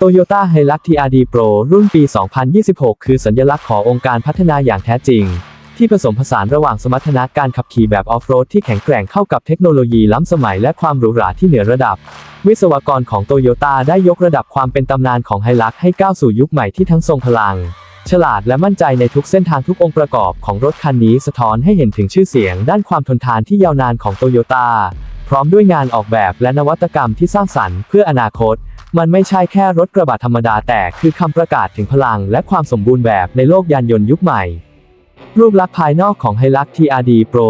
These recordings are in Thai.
Toyota Hilux TRD Pro รุ่นปี 2026 คือสัญลักษณ์ขององค์การพัฒนาอย่างแท้จริง ที่ผสมผสานระหว่างสมรรถนะการขับขี่แบบออฟโรดที่แข็งแกร่งเข้ากับเทคโนโลยีล้ำสมัยและความหรูหราที่เหนือระดับ วิศวกรของโตโยต้าได้ยกระดับความเป็นตำนานของไฮลักให้ก้าวสู่ยุคใหม่ที่ทั้งทรงพลัง ฉลาดและมั่นใจในทุกเส้นทางทุกองค์ประกอบของรถคันนี้สะท้อนให้เห็นถึงชื่อเสียง ด้านความทนทานที่ยาวนานของโตโยต้า พร้อมด้วยงานออกแบบและนวัตกรรมที่สร้างสรรค์เพื่ออนาคต มันไม่ใช่แค่รถกระบะธรรมดาแต่คือคำประกาศถึงพลังและความสมบูรณ์แบบในโลกยานยนต์ยุคใหม่ รูปลักษณ์ภายนอกของ Hilux TRD Pro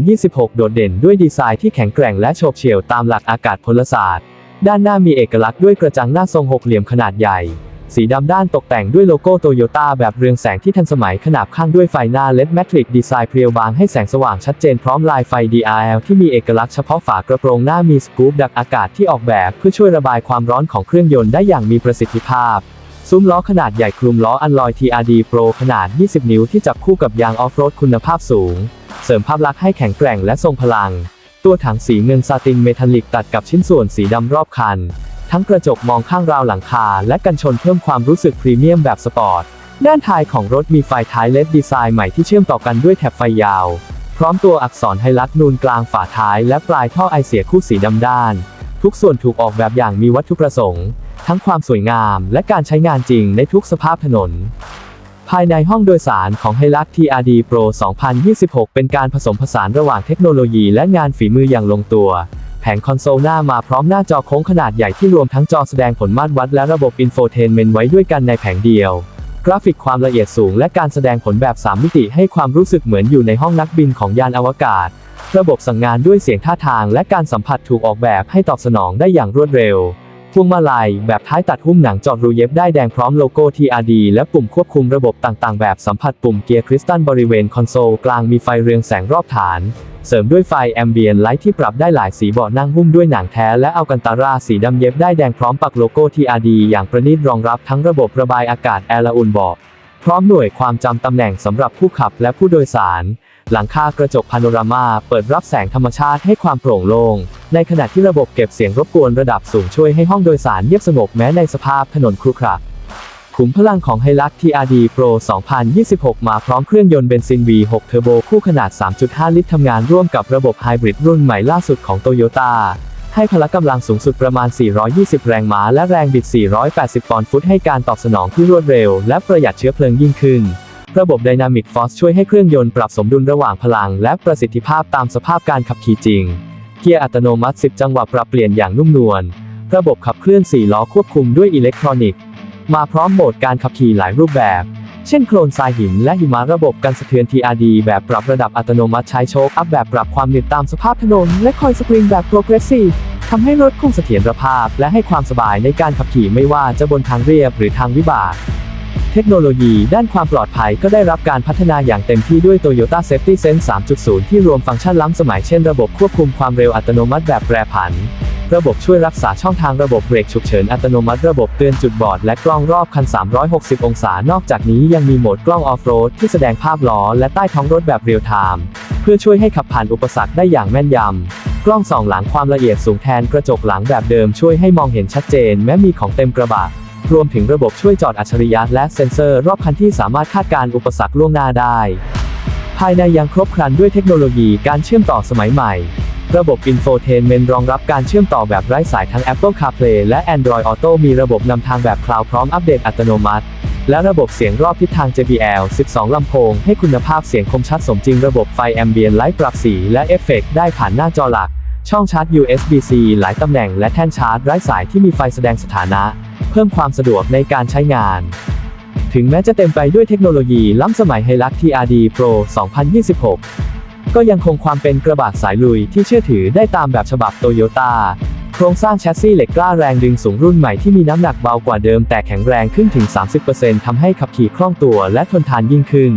2026 โดดเด่นด้วยดีไซน์ที่แข็งแกร่งและโฉบเฉี่ยวตามหลักอากาศพลศาสตร์ ด้านหน้ามีเอกลักษณ์ด้วยกระจังหน้าทรงหกเหลี่ยมขนาดใหญ่ สีดำด้านตกแต่งด้วยโลโก้โตโยต้าแบบเรืองแสงที่ทันสมัยขนาบข้างด้วยไฟหน้า LED Matrix ดีไซน์เพรียวบางให้แสงสว่างชัดเจนพร้อมลายไฟ DRL ที่มีเอกลักษณ์เฉพาะฝากระโปรงหน้ามีสกู๊ปดักอากาศที่ออกแบบเพื่อช่วยระบายความร้อนของเครื่องยนต์ได้อย่างมีประสิทธิภาพซุ้มล้อขนาดใหญ่คลุมล้ออันลอย TRD Pro ขนาด 20 นิ้วที่จับคู่กับยางออฟโรดคุณภาพสูง เสริมภาพลักษณ์ให้แข็งแกร่งและทรงพลัง ตัวถังสีเงินซาตินเมทัลลิกตัดกับชิ้นส่วนสีดำรอบคัน ทั้งกระจกมองข้างราวหลังคา และกันชนเพิ่มความรู้สึกพรีเมียมแบบสปอร์ต ด้านท้ายของรถมีไฟท้ายเลดดีไซน์ใหม่ที่เชื่อมต่อกันด้วยแถบไฟยาว พร้อมตัวอักษรไฮลักนูนกลางฝาท้ายและปลายท่อไอเสียคู่สีดำด้าน ทุกส่วนถูกออกแบบอย่างมีวัตถุประสงค์ ทั้งความสวยงามและการใช้งานจริงในทุกสภาพถนนภายในห้องโดยสารของ Hilux TRD Pro 2026 เป็นการผสมผสานระหว่างเทคโนโลยีและงานฝีมืออย่างลงตัว แผงคอนโซลหน้ามาพร้อมหน้าจอโค้งขนาดใหญ่ที่รวมทั้งจอแสดงผลมาตรวัดและระบบอินโฟเทนเมนต์ไว้ด้วยกันในแผงเดียว กราฟิกความละเอียดสูงและการแสดงผลแบบ 3 มิติให้ความรู้สึกเหมือนอยู่ในห้องนักบินของยานอวกาศ ระบบสั่งงานด้วยเสียงท่าทางและการสัมผัสถูกออกแบบให้ตอบสนองได้อย่างรวดเร็วพวงมาลัยแบบท้ายตัดหุ้มหนังจอดรูเย็บได้แดงพร้อมโลโก้ TRD และปุ่มควบคุมระบบต่างๆ แบบสัมผัสปุ่มเกียร์คริสตัลบริเวณคอนโซลกลางมีไฟเรืองแสงรอบฐาน เสริมด้วยไฟแอมเบียนไลท์ที่ปรับได้หลายสีเบาะนั่งหุ้มด้วยหนังแท้และอัลกันตาราสีดำเย็บได้แดงพร้อมปักโลโก้ TRD อย่างประณีตรองรับทั้งระบบระบายอากาศแอร์ละอุ่นเบาะพร้อมหน่วยความจำตำแหน่งสำหรับผู้ขับและผู้โดยสาร หลังคากระจกพาโนรามาเปิดรับแสงธรรมชาติให้ความโปร่งโล่ง ในขณะที่ระบบเก็บเสียงรบกวนระดับสูงช่วยให้ห้องโดยสารเงียบสงบแม้ในสภาพถนนครุขระ ขุมพลังของ Hilux TRD Pro 2026 มาพร้อมเครื่องยนต์เบนซิน V6 เทอร์โบคู่ขนาด 3.5 ลิตรทำงานร่วมกับระบบไฮบริดรุ่นใหม่ล่าสุดของ Toyota ให้พละกำลังสูงสุดประมาณ 420 แรงม้า และแรงบิด 480 ปอนด์ฟุต ให้การตอบสนองที่รวดเร็ว และประหยัดเชื้อเพลิงยิ่งขึ้น ระบบ Dynamic Force ช่วยให้เครื่องยนต์ปรับสมดุลระหว่างพลัง และประสิทธิภาพตามสภาพการขับขี่จริง เกียร์อัตโนมัติ 10 จังหวะปรับเปลี่ยนอย่างนุ่มนวล ระบบขับเคลื่อน 4 ล้อควบคุมด้วยอิเล็กทรอนิกส์ มาพร้อมโหมดการขับขี่หลายรูปแบบ เช่นโคลนทรายหินและหิมะระบบกันสะเทือน TRD แบบปรับระดับอัตโนมัติใช้โชคอัพแบบปรับความหนืดตามสภาพถนน และคอยสปริงแบบ progressive ทำให้รถคงเสถียรภาพ และให้ความสบายในการขับขี่ไม่ว่าจะบนทางเรียบหรือทางวิบากเทคโนโลยีด้านความปลอดภัยก็ได้รับการพัฒนาอย่างเต็มที่ด้วย Toyota Safety Sense 3.0 ที่รวมฟังก์ชันล้ำสมัยเช่นระบบควบคุมความเร็วอัตโนมัติแบบแปรผัน ระบบช่วยรักษาช่องทางระบบเบรกฉุกเฉินอัตโนมัติระบบเตือนจุดบอด และกล้องรอบคัน 360 องศา นอกจากนี้ยังมีโหมดกล้องออฟโรดที่แสดงภาพล้อและใต้ท้องรถแบบเรียลไทม์เพื่อช่วยให้ขับผ่านอุปสรรคได้อย่างแม่นยำ กล้องส่องหลังความละเอียดสูงแทนกระจกหลังแบบเดิมช่วยให้มองเห็นชัดเจนแม้มีของเต็มกระบะรวมถึงระบบช่วยจอดอัจฉริยะและเซ็นเซอร์รอบคันที่สามารถคาดการอุปสรรคล่วงหน้าได้ ภายในยังครบครันด้วยเทคโนโลยีการเชื่อมต่อสมัยใหม่ ระบบ Infotainment รองรับการเชื่อมต่อแบบไร้สายทั้ง Apple CarPlay และ Android Auto มีระบบนำทางแบบคลาวด์พร้อมอัปเดตอัตโนมัติ และระบบเสียงรอบทิศทาง JBL 12 ลำโพง ให้คุณภาพเสียงคมชัดสมจริงระบบไฟแอมเบียนไลท์ปรับสีและเอฟเฟกต์ได้ผ่านหน้าจอหลัก ช่องชาร์จ USB-C หลายตำแหน่งและแท่นชาร์จไร้สายที่มีไฟแสดงสถานะ เพิ่มความสะดวกในการใช้งานถึงแม้จะเต็มไปด้วยเทคโนโลยีล้ำสมัย Hilux TRD Pro 2026 ก็ยังคงความเป็นกระบะสายลุยที่เชื่อถือได้ตามแบบฉบับโตโยต้าโครงสร้างแชสซีเหล็กกล้าแรงดึงสูงรุ่นใหม่ที่มีน้ำหนักเบากว่าเดิมแต่แข็งแรงขึ้นถึง 30%ทำให้ขับขี่คล่องตัวและทนทานยิ่งขึ้น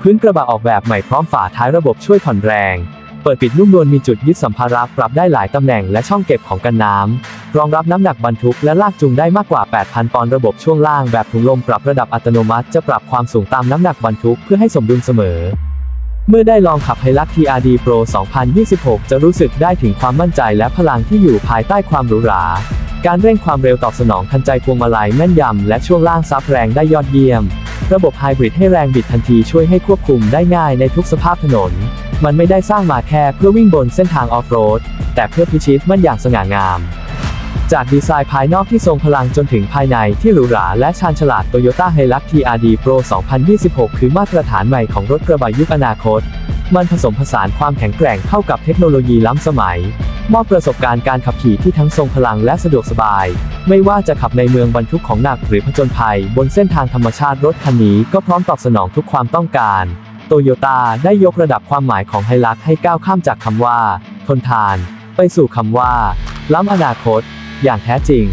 พื้นกระบะออกแบบใหม่พร้อมฝาท้ายระบบช่วยผ่อนแรง เปิดปิดนุ่มนวลมีจุดยึดสัมภาระปรับได้หลายตำแหน่งและช่องเก็บของกันน้ำรองรับน้ำหนักบรรทุกและลากจูงได้มากกว่า 8,000 ปอนด์ระบบช่วงล่างแบบถุงลมปรับระดับอัตโนมัติจะปรับความสูงตามน้ำหนักบรรทุกเพื่อให้สมดุลเสมอ เมื่อได้ลองขับ Hilux TRD Pro 2026 จะรู้สึกได้ถึงความมั่นใจและพลังที่อยู่ภายใต้ความหรูหรา การเร่งความเร็วตอบสนองทันใจพวงมาลัยแม่นยำและช่วงล่างซับแรงได้ยอดเยี่ยม ระบบไฮบริดให้แรงบิดทันทีช่วยให้ควบคุมได้ง่ายในทุกสภาพถนน มันไม่ได้สร้างมาแค่เพื่อวิ่งบนเส้นทางออฟโรด แต่เพื่อพิชิตมันอย่างสง่างาม จากดีไซน์ภายนอกที่ทรงพลังจนถึงภายในที่หรูหราและชาญฉลาด Toyota Hilux TRD Pro 2026 คือมาตรฐานใหม่ของรถกระบะยุคอนาคต มันผสมผสานความแข็งแกร่งเข้ากับเทคโนโลยีล้ำสมัย มอบประสบการณ์การขับขี่ที่ทั้งทรงพลังและสะดวกสบาย ไม่ว่าจะขับในเมืองบรรทุกของหนักหรือผจญภัย บนเส้นทางธรรมชาติรถคันนี้ก็พร้อมตอบสนองทุกความต้องการโตโยต้าได้ยกระดับความหมายของไฮลักให้ก้าวข้ามจากคำว่า ทนทาน ไปสู่คำว่า ล้ำอนาคต อย่างแท้จริง